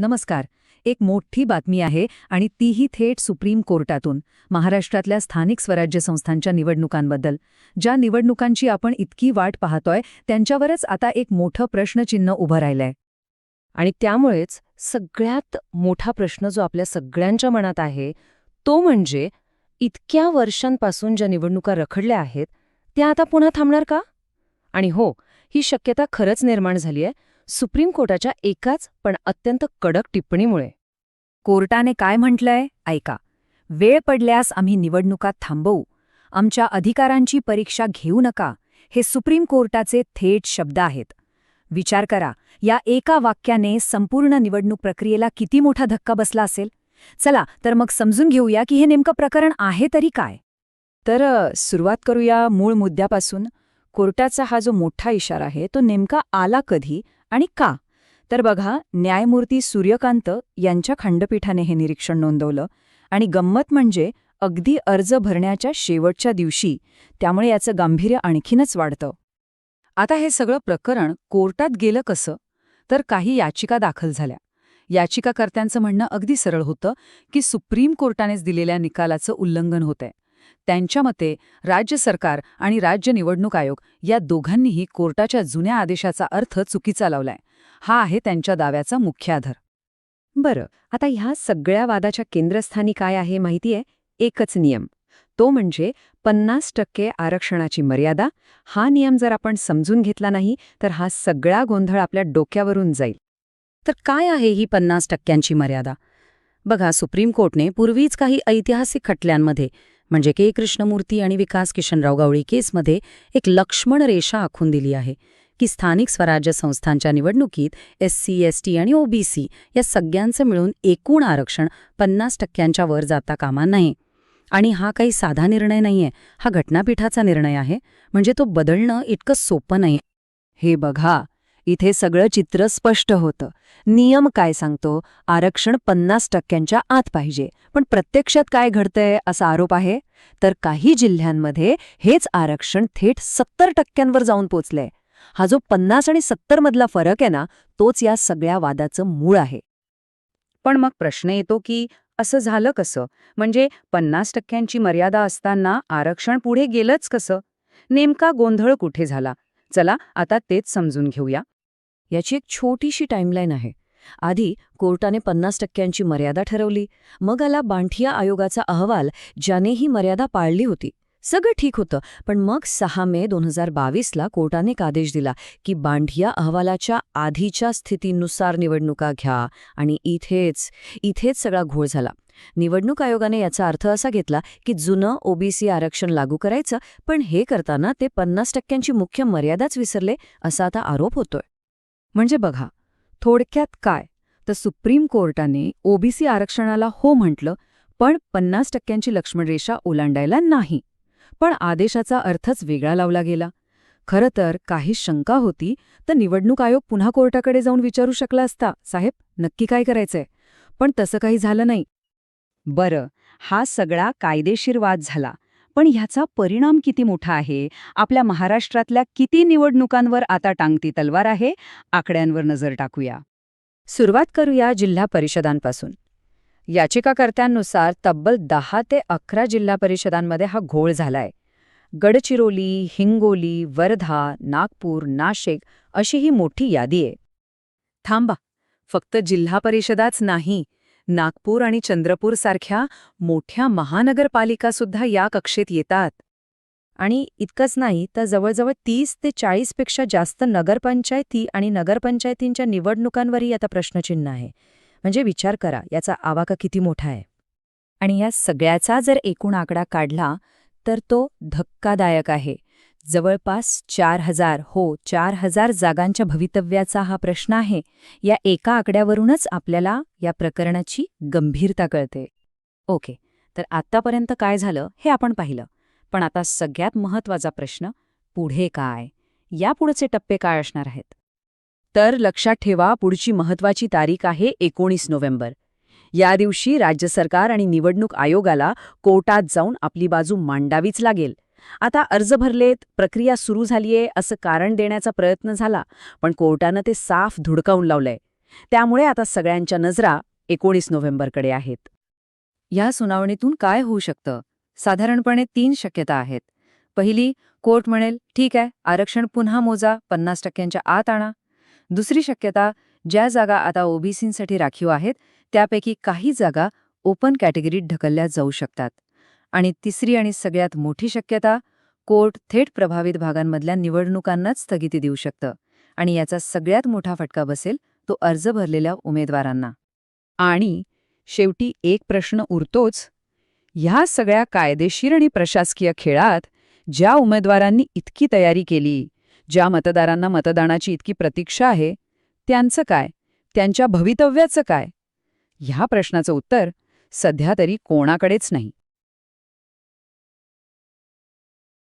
नमस्कार. एक मोठी बातमी आहे आणि तीही थेट सुप्रीम कोर्टातून महाराष्ट्रातल्या स्थानिक स्वराज्य संस्थांच्या निवडणुकांबद्दल. ज्या निवडणुकांची आपण इतकी वाट पाहतोय त्यांच्यावरच आता एक मोठं प्रश्नचिन्ह उभं राहिलंय. आणि त्यामुळेच सगळ्यात मोठा प्रश्न जो आपल्या सगळ्यांच्या मनात आहे तो म्हणजे इतक्या वर्षांपासून ज्या निवडणुका रखडल्या आहेत त्या आता पुन्हा थांबणार का? आणि हो ही शक्यता खरंच निर्माण झाली आहे सुप्रीम कोर्टाच्या एकाच पण अत्यंत कडक टिप्पणीमुळे. कोर्टाने काय म्हटलंय? ऐका. वेळ पडल्यास आम्ही निवडणुका थांबवू. आमच्या अधिकारांची परीक्षा घेऊ नका. हे सुप्रीम कोर्टाचे थेट शब्द आहेत. विचार करा या एका वाक्याने संपूर्ण निवडणूक प्रक्रियेला किती मोठा धक्का बसला असेल? चला तर मग समजून घेऊया की हे नेमकं प्रकरण आहे तरी काय. तर सुरुवात करूया मूळ मुद्द्यापासून. कोर्टाचा हा जो मोठा इशारा आहे तो नेमका आला कधी? आणि का? तर बघा न्यायमूर्ती सूर्यकांत यांच्या खंडपीठाने हे निरीक्षण नोंदवलं आणि गंमत म्हणजे अगदी अर्ज भरण्याच्या शेवटच्या दिवशी त्यामुळे याचं गांभीर्य आणखीनच वाढतं. आता हे सगळं प्रकरण कोर्टात गेलं कसं? तर काही याचिका दाखल झाल्या. याचिकाकर्त्यांचं म्हणणं अगदी सरळ होतं की सुप्रीम कोर्टानेच दिलेल्या निकालाचं उल्लंघन होतंय. त्यांच्या मते राज्य सरकार आणि राज्य निवडणूक आयोग या दोघांनीही कोर्टाच्या जुन्या आदेशाचा अर्थ चुकीचा लावलाय. हा आहे त्यांच्या दाव्याचा मुख्य आधार. बरं आता ह्या सगळ्या वादाच्या केंद्रस्थानी काय आहे माहितीये? एकच नियम. तो म्हणजे पन्नास टक्के आरक्षणाची मर्यादा. हा नियम जर आपण समजून घेतला नाही तर हा सगळा गोंधळ आपल्या डोक्यावरून जाईल. तर काय आहे ही पन्नास टक्क्यांची मर्यादा? बघा सुप्रीम कोर्टने पूर्वीच काही ऐतिहासिक खटल्यांमध्ये म्हणजे के. कृष्णमूर्ती आणि विकास किशनराव गावळी केसमध्ये एक लक्ष्मण रेषा आखून दिली आहे की स्थानिक स्वराज्य संस्थांच्या निवडणुकीत एस सी एस टी आणि ओबीसी या सगळ्यांचं मिळून एकूण आरक्षण पन्नास टक्क्यांच्या वर जाता कामा नये. आणि हा काही साधा निर्णय नाहीये हा घटनापीठाचा निर्णय आहे म्हणजे तो बदलणं इतकं सोपं नाही हे बघा. इथे सगळं चित्र स्पष्ट होतं. नियम काय सांगतो? आरक्षण पन्नास टक्क्यांच्या आत पाहिजे. पण प्रत्यक्षात काय घडतंय असा आरोप आहे? तर काही जिल्ह्यांमध्ये हेच आरक्षण थेट सत्तर टक्क्यांवर जाऊन पोचलंय. हा जो पन्नास आणि सत्तर मधला फरक आहे ना तोच या सगळ्या वादाचं मूळ आहे. पण मग प्रश्न येतो की असं झालं कसं? म्हणजे पन्नास टक्क्यांची मर्यादा असताना आरक्षण पुढे गेलंच कसं? नेमका गोंधळ कुठे झाला? चला आता तेच समजून घेऊया. याची एक छोटीशी टाईमलाईन आहे. आधी कोर्टाने पन्नास टक्क्यांची मर्यादा ठरवली. मग आला बांठिया आयोगाचा अहवाल ज्याने ही मर्यादा पाळली होती. सगळं ठीक होतं पण मग सहा मे दोन हजार बावीसला कोर्टाने एक आदेश दिला की बांढिया अहवालाच्या आधीच्या स्थितीनुसार निवडणुका घ्या आणि इथेच इथेच सगळा घोळ झाला. निवडणूक आयोगाने याचा अर्थ असा घेतला की जुनं ओबीसी आरक्षण लागू करायचं पण हे करताना ते पन्नास टक्क्यांची मुख्य मर्यादाच विसरले असा आता आरोप होतोय. म्हणजे बघा थोडक्यात काय? तर सुप्रीम कोर्टाने ओबीसी आरक्षणाला हो म्हटलं पण पन्नास टक्क्यांची लक्ष्मणरेषा ओलांडायला नाही. पण आदेशाचा अर्थच वेगळा लावला गेला. खरं तर काही शंका होती तर निवडणूक आयोग पुन्हा कोर्टाकडे जाऊन विचारू शकला असता. साहेब नक्की काय करायचंय? पण तसं काही झालं नाही. बरं हा सगळा कायदेशीर वाद झाला. पण ह्याचा परिणाम किती मोठा आहे? आपल्या महाराष्ट्रातल्या किती निवडणुकांवर आता टांगती तलवार आहे? आकड्यांवर नजर टाकूया. सुरुवात करूया जिल्हा परिषदांपासून. याचिकाकर्त्यांनुसार तब्बल दहा ते अकरा जिल्हा परिषदांमध्ये हा घोळ झालाय. गडचिरोली हिंगोली वर्धा नागपूर नाशिक अशी ही मोठी यादी आहे. थांबा फक्त जिल्हा परिषदाच नाही नागपूर आणि चंद्रपूर सारख्या मोठ्या महानगरपालिकासुद्धा या कक्षेत येतात. आणि इतकंच नाही तर जवळजवळ तीस ते चाळीसपेक्षा जास्त नगरपंचायती आणि नगरपंचायतींच्या निवडणुकांवरही आता प्रश्नचिन्ह आहे. म्हणजे विचार करा याचा आवाका किती मोठा आहे. आणि या सगळ्याचा जर एकूण आकडा काढला तर तो धक्कादायक आहे. जवळपास चार हजार हो चार हजार जागांच्या भवितव्याचा हा प्रश्न आहे. या एका आकड्यावरूनच आपल्याला या प्रकरणाची गंभीरता कळते. ओके तर आत्तापर्यंत काय झालं हे आपण पाहिलं. पण आता सगळ्यात महत्त्वाचा प्रश्न पुढे काय? यापुढचे टप्पे काय असणार आहेत? तर लक्षात ठेवा पुढची महत्वाची तारीख आहे एकोणीस नोव्हेंबर. या दिवशी राज्य सरकार आणि निवडणूक आयोगाला कोर्टात जाऊन आपली बाजू मांडावीच लागेल. आता अर्ज भरलेत प्रक्रिया सुरू झालीये असं कारण देण्याचा प्रयत्न झाला पण कोर्टानं ते साफ धुडकावून लावलंय. त्यामुळे आता सगळ्यांच्या नजरा एकोणीस नोव्हेंबरकडे आहेत. या सुनावणीतून काय होऊ शकतं? साधारणपणे तीन शक्यता आहेत. पहिली कोर्ट म्हणेल ठीक आहे आरक्षण पुन्हा मोजा पन्नास टक्क्यांच्या आत आणा. दुसरी शक्यता ज्या जागा आता ओबीसींसाठी राखीव आहेत त्यापैकी काही जागा ओपन कॅटेगरीत ढकलल्या जाऊ शकतात. आणि तिसरी आणि सगळ्यात मोठी शक्यता कोर्ट थेट प्रभावित भागांमधल्या निवडणुकांनाच स्थगिती देऊ शकतं आणि याचा सगळ्यात मोठा फटका बसेल तो अर्ज भरलेल्या उमेदवारांना. आणि शेवटी एक प्रश्न उरतोच ह्या सगळ्या कायदेशीर आणि प्रशासकीय खेळात ज्या उमेदवारांनी इतकी तयारी केली ज्या मतदारांना मतदानाची इतकी प्रतीक्षा आहे त्यांचं काय? त्यांच्या भवितव्याचं काय? ह्या प्रश्नाचं उत्तर सध्या तरी कोणाकडेच नाही.